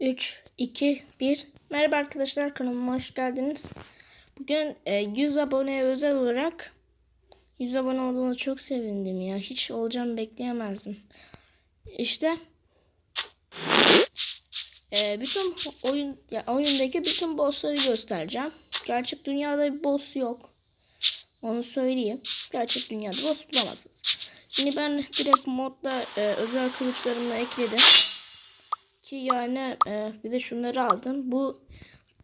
3, 2, 1. Merhaba arkadaşlar kanalıma hoş geldiniz. Bugün e, 100 aboneye özel olarak 100 abone olduğuna çok sevindim ya. Hiç olacağımı bekleyemezdim. İşte e, bütün oyun ya oyundaki bütün bossları göstereceğim. Gerçek dünyada bir boss yok. Onu söyleyeyim. Gerçek dünyada boss bulamazsınız. Şimdi ben direkt modda e, özel kılıçlarımla ekledim. Ki yani e, bir de şunları aldım. Bu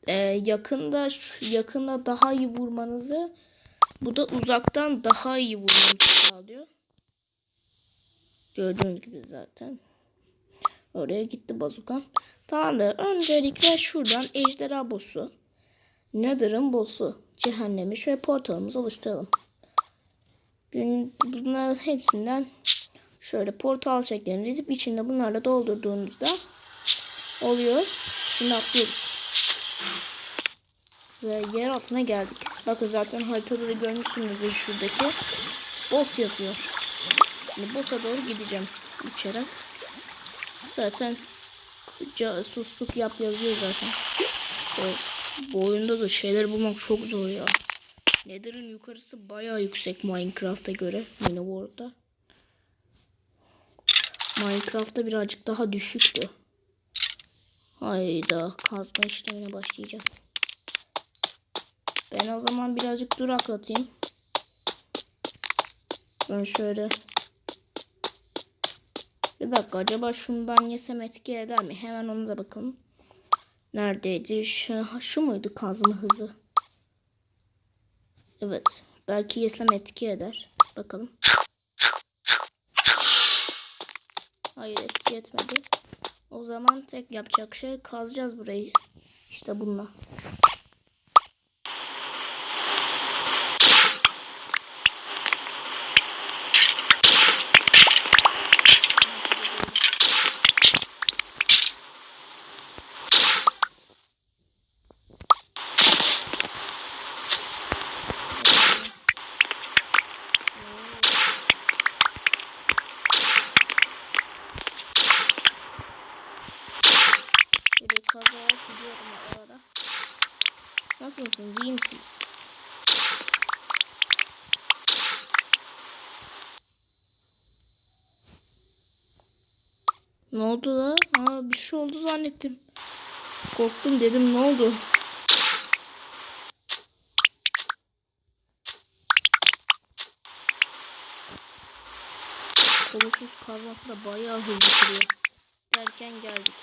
e, yakında yakında daha iyi vurmanızı bu da uzaktan daha iyi vurmanızı sağlıyor. Gördüğünüz gibi zaten. Oraya gitti bazukam. Tamamdır. Öncelikle şuradan ejderha boss'u. Nether'ın boss'u. Cehennemi şöyle portalımızı oluşturalım. Bun- Bunların hepsinden şöyle portal şeklinde dizip içinde bunlarla doldurduğunuzda oluyor. Şimdi atlıyoruz. Ve yer altına geldik. Bakın zaten haritada da görmüşsünüzdür şuradaki. Boss yazıyor. Şimdi boss'a doğru gideceğim. Uçarak. Zaten casusluk yap yazıyor zaten. O, bu oyunda da şeyler bulmak çok zor ya. Nether'ın yukarısı bayağı yüksek Minecraft'a göre. Miniworld'da. Minecraft'ta birazcık daha düşüktü. Hayda kazma işlemine başlayacağız. Ben o zaman birazcık duraklatayım. Ben şöyle bir dakika acaba şundan yesem etki eder mi? Hemen ona da bakalım. Neredeydi? Şu, şu muydu kazma hızı? Evet. Belki yesem etki eder. Bakalım. Hayır etki etmedi. O zaman tek yapacak şey kazacağız burayı. İşte bununla. Böyle kazarak gidiyorum o ara. Nasılsınız? İyi misiniz? Ne oldu da? Aa, bir şey oldu zannettim. Korktum dedim ne oldu? Kolosuz kazması da bayağı hızlı kırıyor. Derken geldik.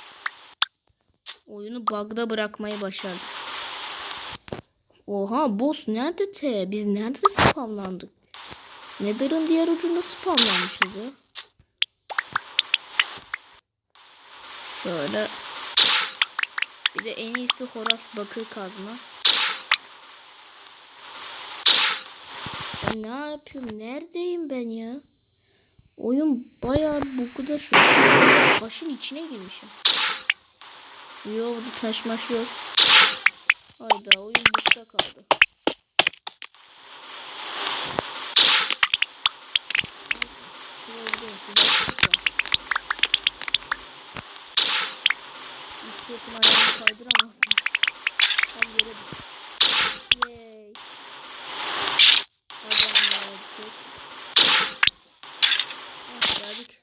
Oyunu bug'da bırakmayı başardık. Oha boss nerede te? Biz nerede spamlandık? Nether'ın diğer ucunda spamlanmışız ya. Şöyle. Bir de en iyisi Horas bakır kazma. Ben ne yapıyorum? Neredeyim ben ya? Oyun bayağı bokuda şu. an. Taşın içine girmişim. Yok burada taş yok. Hayda oyun bukta kaldı. Bisikletim ayağını kaydıramazsın. Hadi yere düş. Yay. Anne düşük. Ah geldik.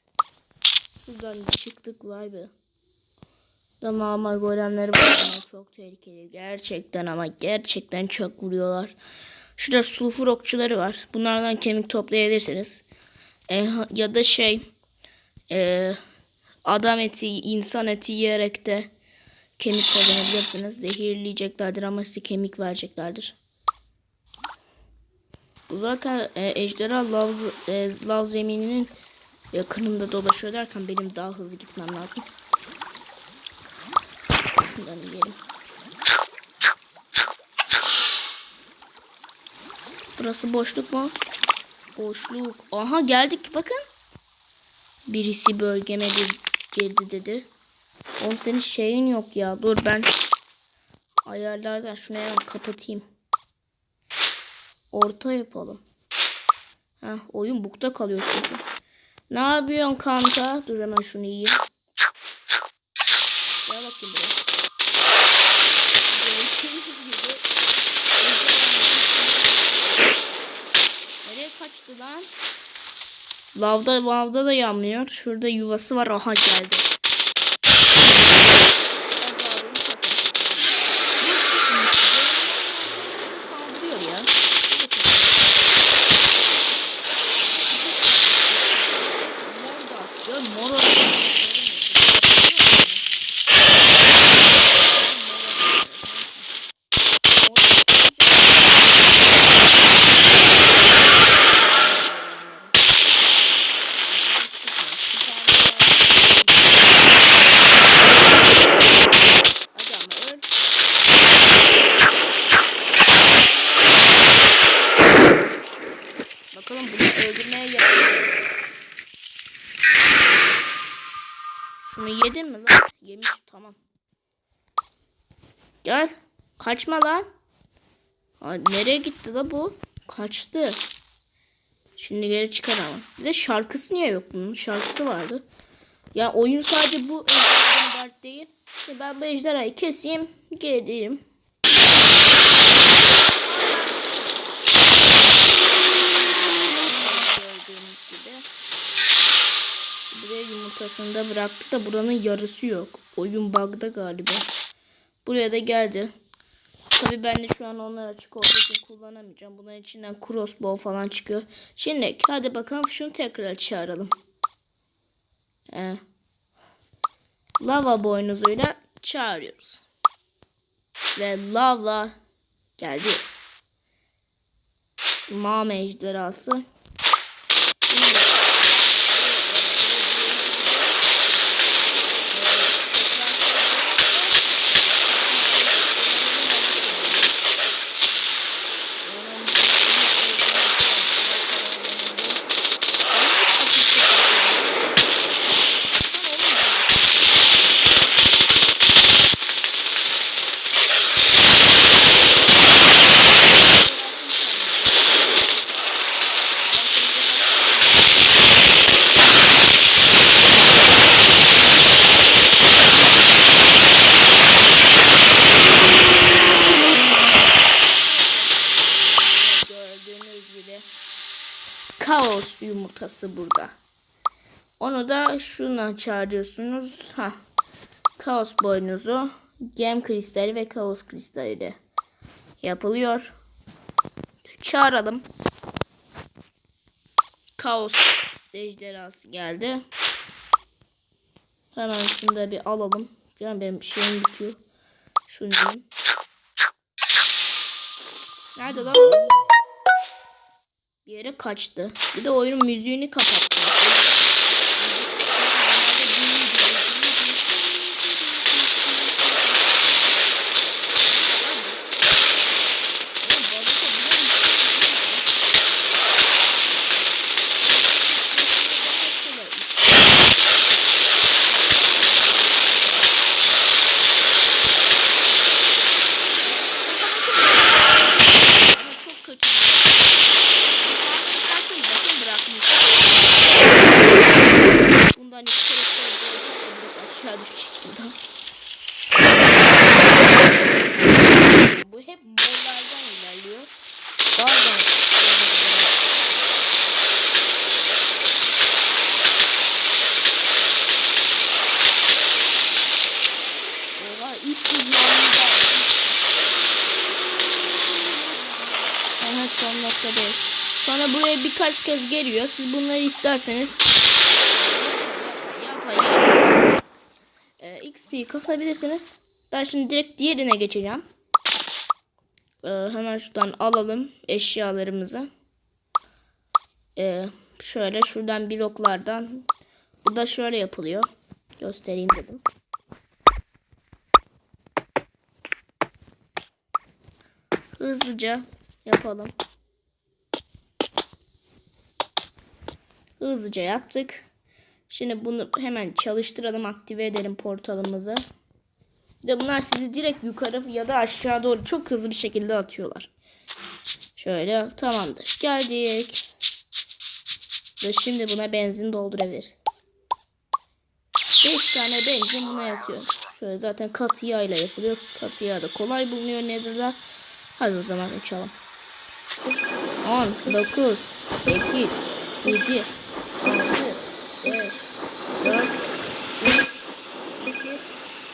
Şuradan çıktık vay be. Tamam ama golemleri var ama çok tehlikeli. Gerçekten ama gerçekten çok vuruyorlar. Şurada sulfur okçuları var. Bunlardan kemik toplayabilirsiniz. E, ya da şey e, adam eti, insan eti yiyerek de kemik kazanabilirsiniz. Zehirleyeceklerdir ama size kemik vereceklerdir. Bu zaten e, ejderha lav, e, lav zemininin yakınında dolaşıyor derken benim daha hızlı gitmem lazım. Şundan yiyelim. Burası boşluk mu? Boşluk. Aha geldik bakın. Birisi bölgeme bir girdi dedi. Oğlum senin şeyin yok ya. Dur ben ayarlardan şunu hemen kapatayım. Orta yapalım. Heh, oyun bukta kalıyor çünkü. Ne yapıyorsun kanka? Dur hemen şunu yiyeyim. Gel bakayım buraya. Gördüğünüz gibi. Nereye kaçtı lan? Lavda lavda da yanmıyor. Şurada yuvası var. Aha geldi. Azabını çatın. Bu sizin saldırıyor ya. Mor da atıyor. Mor atıyor. Hadi ama öl. Bakalım bunu öldürmeye yakın. Şunu yedin mi lan? Gel. Kaçma lan. Aa, nereye gitti la bu? Kaçtı. Şimdi geri çıkar ama. Bir de şarkısı niye yok bunun? Şarkısı vardı. Ya oyun sadece bu ejderhadan ibaret değil. İşte ben bu ejderhayı keseyim. Geleyim. Gördüğünüz gibi. Buraya yumurtasını da bıraktı da buranın yarısı yok. Oyun bug'da galiba. Buraya da geldi. Tabii ben de şu an onlar açık olduğu için kullanamayacağım. Bunların içinden crossbow falan çıkıyor. Şimdi hadi bakalım şunu tekrar çağıralım. Ee, lava boynuzuyla çağırıyoruz. Ve lava geldi. Mame ejderhası. Yumurtası burada. Onu da şuna çağırıyorsunuz. Ha. Kaos boynuzu, gem kristali ve kaos kristali ile yapılıyor. Çağıralım. Kaos ejderhası geldi. Hemen şunu da bir alalım. Yani benim şeyim bitiyor. Şunu. Nerede lan? Yere kaçtı. Bir de oyunun müziğini kapattı. Ama çok kötü. Bakın bakın bırakmış. Bundan iskeletler doğacak düşecek buradan. Bu hep morlardan ilerliyor. Bazen Oha 300 mermi. Aha son nokta değil. Sonra buraya birkaç kez geliyor. Siz bunları isterseniz Ee, XP kasabilirsiniz. Ben şimdi direkt diğerine geçeceğim. Ee, hemen şuradan alalım eşyalarımızı. Ee, şöyle şuradan bloklardan. Bu da şöyle yapılıyor. Göstereyim dedim. Hızlıca yapalım. Hızlıca yaptık. Şimdi bunu hemen çalıştıralım, aktive edelim portalımızı. De bunlar sizi direkt yukarı ya da aşağı doğru çok hızlı bir şekilde atıyorlar. Şöyle tamamdır. Geldik. Ve şimdi buna benzin doldurabilir. 5 tane benzin buna yatıyor. Şöyle zaten katı yağ ile yapılıyor. Katı yağ da kolay bulunuyor Nether'da. Hadi o zaman uçalım. 10, 9, 8, 7, 6, 5, 4, 3, 2,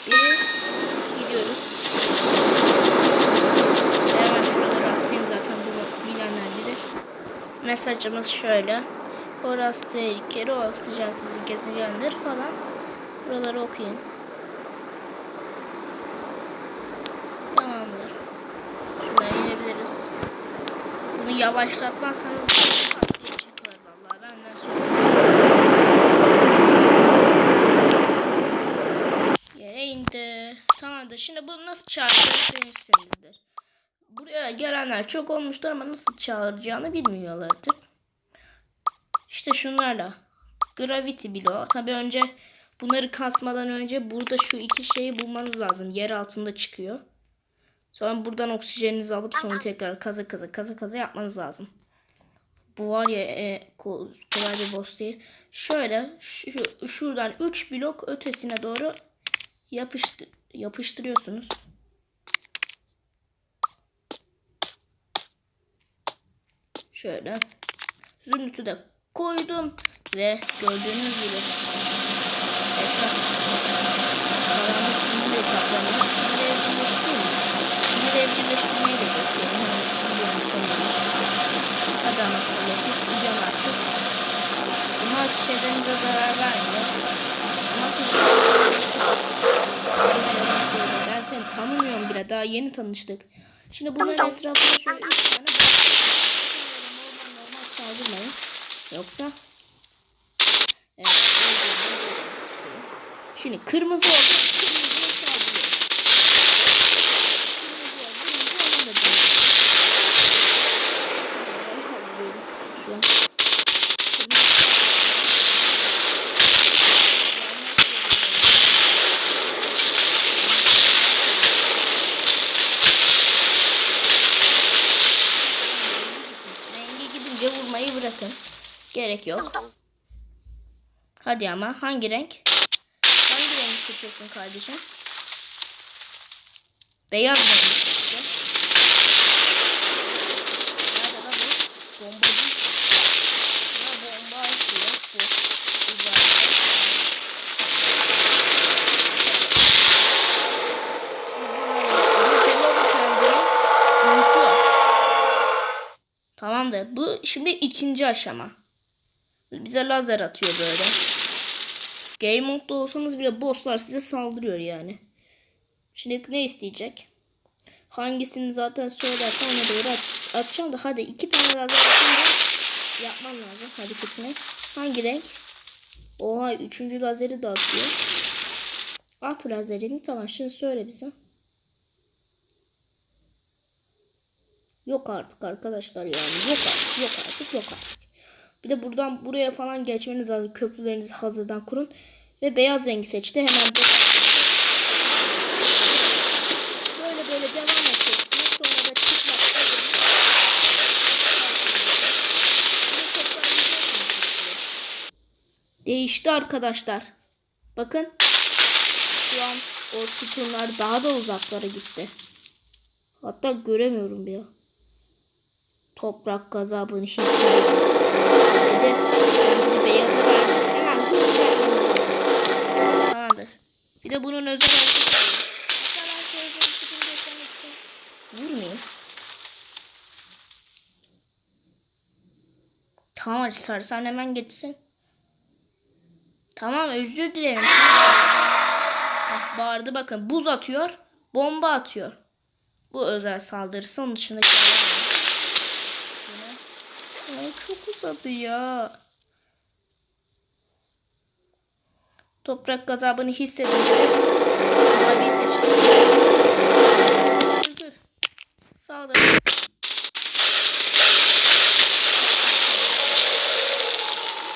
1. Gidiyoruz. Hemen şuraları atlayayım zaten bunu bilenler bilir. Mesajımız şöyle. Orası tehlikeli, o oksijensiz bir gezegendir falan. Buraları okuyun. Tamamdır. Şuradan inebiliriz. Bunu yavaşlatmazsanız böyle pat diye çıkar vallahi benden söylesin. Yere indi. Tamamdır. Çağıracağız demişsinizdir. Buraya gelenler çok olmuştur ama nasıl çağıracağını bilmiyorlardır. İşte şunlarla. Gravity bloğu. Tabii önce bunları kasmadan önce burada şu iki şeyi bulmanız lazım. Yer altında çıkıyor. Sonra buradan oksijeninizi alıp sonra tekrar kaza kaza kaza kaza yapmanız lazım. Bu var ya e, ko- kolay bir boss değil. Şöyle şu, şuradan 3 blok ötesine doğru yapıştı, yapıştırıyorsunuz. Şöyle. Zümrütü de koydum ve gördüğünüz gibi etraf karanlık büyüyle kaplanıyor. Şunları evcilleştireyim mi? Şunları evcilleştirmeyi de göstereyim hemen videonun sonunda. Hadi ama Carlosus uyuyan artık. Bunlar şeylerinize zarar vermiyor. Ama siz Bana yalan söylüyor. Ben seni tanımıyorum bile. Daha yeni tanıştık. Şimdi bunların etrafına şöyle üç tane normal saldırmayın. Yoksa Evet, bilirsiniz. Şimdi kırmızı oldu. Kırmızıya saldırıyor. Kırmızıya vurunca onun da canı. Bayağı vuruyorum şu an. Kırmızı- Rengi vurmayı bırakın. Gerek yok. Hadi ama hangi renk? Hangi rengi seçiyorsun kardeşim? Beyaz rengi seçti. Nerede lan bu? Bomba değil. Ha bomba atıyor. Bu. Güzel. Şimdi bunları bu Hello kendini büyütüyor. Tamamdır. Bu şimdi ikinci aşama. Bize lazer atıyor böyle. Game modda olsanız bile bosslar size saldırıyor yani. Şimdi ne isteyecek? Hangisini zaten söylersen ona doğru at- atacağım da hadi iki tane lazer yapmam lazım hareketini. Hangi renk? Oha üçüncü lazeri de atıyor. At lazerini tamam şimdi söyle bize. Yok artık arkadaşlar yani. Yok artık, yok artık, yok artık. Bir de buradan buraya falan geçmeniz lazım. Köprülerinizi hazırdan kurun. Ve beyaz rengi seçti. Hemen de... Böyle böyle devam edeceksiniz. Sonra da çıkmak Değişti arkadaşlar. Bakın. Şu an o sütunlar daha da uzaklara gitti. Hatta göremiyorum bir ya. Toprak gazabını hissediyorum. Dedi kendini beyaza verdi. Hemen hızlıca yapmanız lazım. Tamamdır. Bir de bunun özel hareketi var. Özel hareketini göstermek için vurmayayım. Tamam sarsan hemen geçsin. Tamam özür dilerim. Ah, bağırdı bakın. Buz atıyor. Bomba atıyor. Bu özel saldırısı. Onun çok uzadı ya. Toprak gazabını hissedin dedi. Maviyi seçti.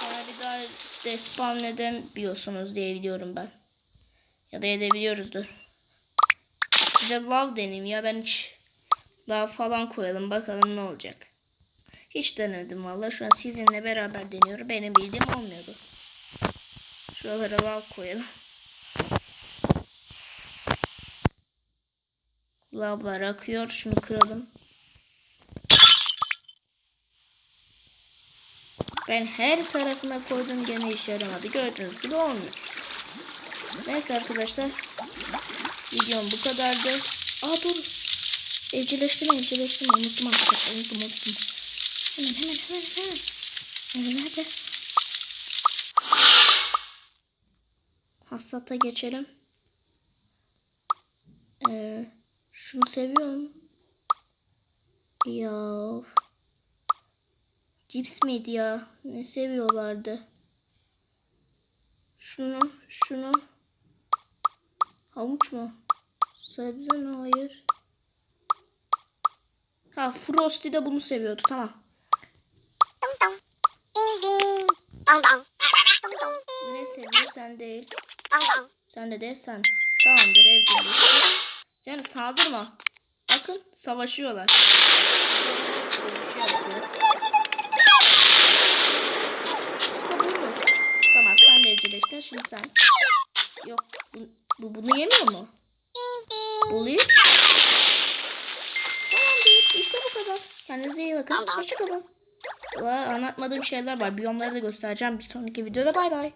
Dur bir daha despawn edemiyorsunuz diye biliyorum ben. Ya da edebiliyoruzdur. Bir de love deneyim ya ben hiç love falan koyalım bakalım ne olacak. Hiç denemedim valla. Şu an sizinle beraber deniyorum. Benim bildiğim olmuyordu. Şuralara lav koyalım. Lavlar akıyor. Şunu kıralım. Ben her tarafına koydum gene işe yaramadı. Gördüğünüz gibi olmuyor. Neyse arkadaşlar. Videom bu kadardı. Aa dur. Evcilleştirme evcilleştirme. Unuttum arkadaşlar. Unuttum unuttum. Hemen hemen hemen hemen. Hemen hadi. Hassata geçelim. Ee, şunu seviyorum. Ya. Cips miydi ya? Ne seviyorlardı? Şunu, şunu. Havuç mu? Sebze mi? Hayır. Ha Frosty de bunu seviyordu. Tamam. Bu ne seviyor? Sen değil. Sen de değil sen. Tamamdır evcilleştir. Yani saldırma. Bakın savaşıyorlar. Bir şey yapıyor. Da buymuş. Tamam sen de evcilleştir. Şimdi sen. Yok bu, bu bunu yemiyor mu? Oluyor. Tamamdır. İşte bu kadar. Kendinize iyi bakın. Hoşçakalın. Anlatmadığım şeyler var. Biyomları da göstereceğim bir sonraki videoda. Bay bay.